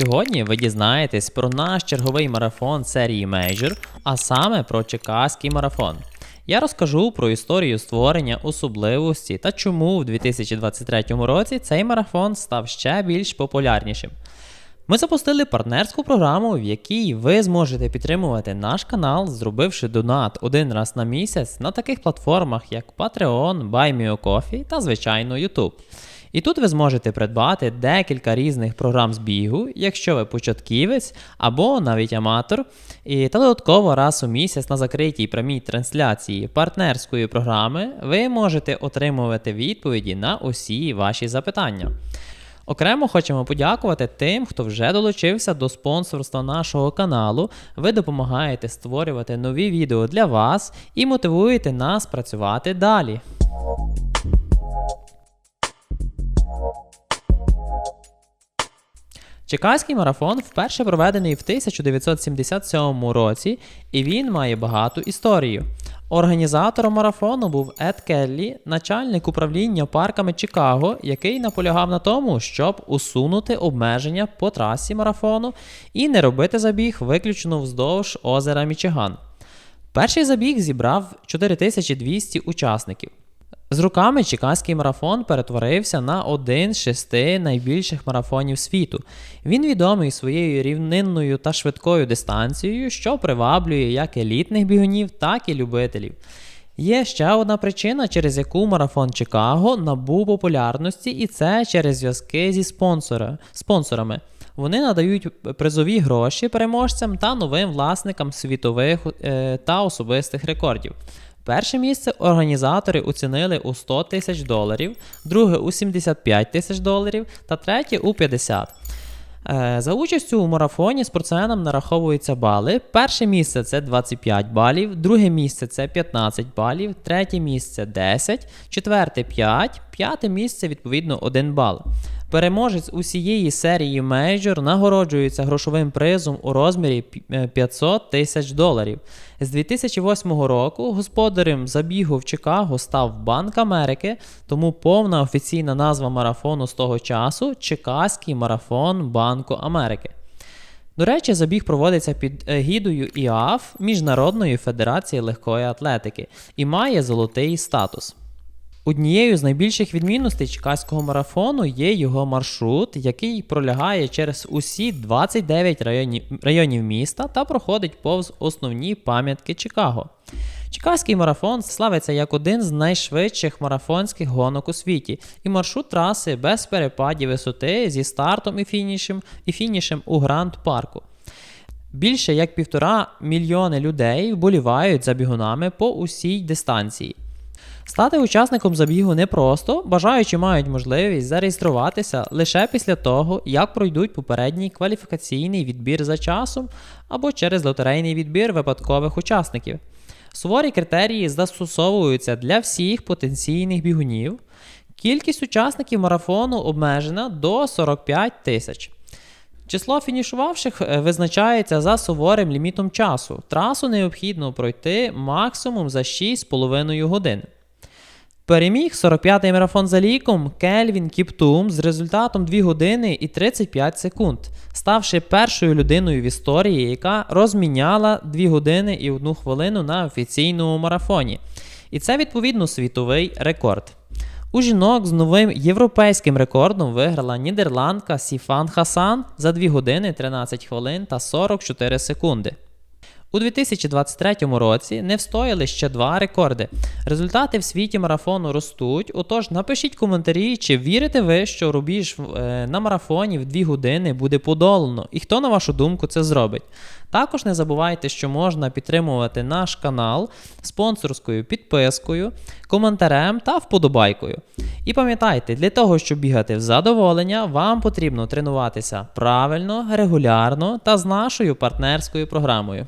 Сьогодні ви дізнаєтесь про наш черговий марафон серії Major, а саме про Чекаський марафон. Я розкажу про історію створення, особливості та чому в 2023 році цей марафон став ще більш популярнішим. Ми запустили партнерську програму, в якій ви зможете підтримувати наш канал, зробивши донат один раз на місяць на таких платформах, як Patreon, BuyMeACoffee та, звичайно, YouTube. І тут ви зможете придбати декілька різних програм з бігу, якщо ви початківець або навіть аматор. І та додатково раз у місяць на закритій прямій трансляції партнерської програми ви можете отримувати відповіді на усі ваші запитання. Окремо хочемо подякувати тим, хто вже долучився до спонсорства нашого каналу. Ви допомагаєте створювати нові відео для вас і мотивуєте нас працювати далі. Чекаський марафон вперше проведений в 1977 році, і він має багату історію. Організатором марафону був Ед Келлі, начальник управління парками Чикаго, який наполягав на тому, щоб усунути обмеження по трасі марафону і не робити забіг виключно вздовж озера Мічиган. Перший забіг зібрав 4200 учасників. З руками Чикаський марафон перетворився на один з шести найбільших марафонів світу. Він відомий своєю рівнинною та швидкою дистанцією, що приваблює як елітних бігунів, так і любителів. Є ще одна причина, через яку марафон Чикаго набув популярності, і це через зв'язки зі спонсора, спонсорами. Вони надають призові гроші переможцям та новим власникам світових е, та особистих рекордів. Перше місце організатори оцінили у 100 тисяч доларів, друге у 75 тисяч доларів та третє у 50. Е, За участю у марафоні спортсменам нараховуються бали. Перше місце це 25 балів, друге місце це 15 балів, третє місце 10, четверте 5, п'яте місце відповідно 1 бал. Переможець усієї серії мейджор нагороджується грошовим призом у розмірі е, 500 тисяч доларів. З 2008 року господарем забігу в Чикаго став Банк Америки, тому повна офіційна назва марафону з того часу Чикаський марафон Банку Америки. До речі, забіг проводиться під егідою ІАФ Міжнародної федерації легкої атлетики і має золотий статус. Однією з найбільших відмінностей Чекаського марафону є його маршрут, який пролягає через усі 29 районів, районів міста та проходить повз основні пам'ятки Чикаго. Чекаський марафон славиться як один з найшвидших марафонських гонок у світі, і маршрут траси без перепадів висоти зі стартом і фінішем, і фінішем у Гранд парку. Більше як півтора мільйони людей вболівають за бігунами по усій дистанції. Стати учасником забігу непросто, бажаючі мають можливість зареєструватися лише після того, як пройдуть попередній кваліфікаційний відбір за часом або через лотерейний відбір випадкових учасників. Суворі критерії застосовуються для всіх потенційних бігунів. Кількість учасників марафону обмежена до 45 тисяч. Число фінішувавших е, визначається за суворим лімітом часу. Трасу необхідно пройти максимум за 6,5 годин. Переміг 45-й марафон за ліком Кельвін Кіптум з результатом 2 години і 35 секунд, ставши першою людиною в історії, яка розміняла 2 години і 1 хвилину на офіційному марафоні. І це відповідно світовий рекорд. У жінок з новим європейським рекордом виграла нідерландка Сіфан Хасан за 2 години 13 хвилин та 44 секунди. У 2023 році не встояли ще два рекорди. Результати в світі марафону ростуть. Отож, напишіть коментарі, чи вірите ви, що рубіж е, на марафоні в 2 години буде подолано, і хто, на вашу думку, це зробить. Також не забувайте, що можна підтримувати наш канал спонсорською підпискою, коментарем та вподобайкою. І пам'ятайте, для того, щоб бігати в задоволення, вам потрібно тренуватися правильно, регулярно та з нашою партнерською програмою.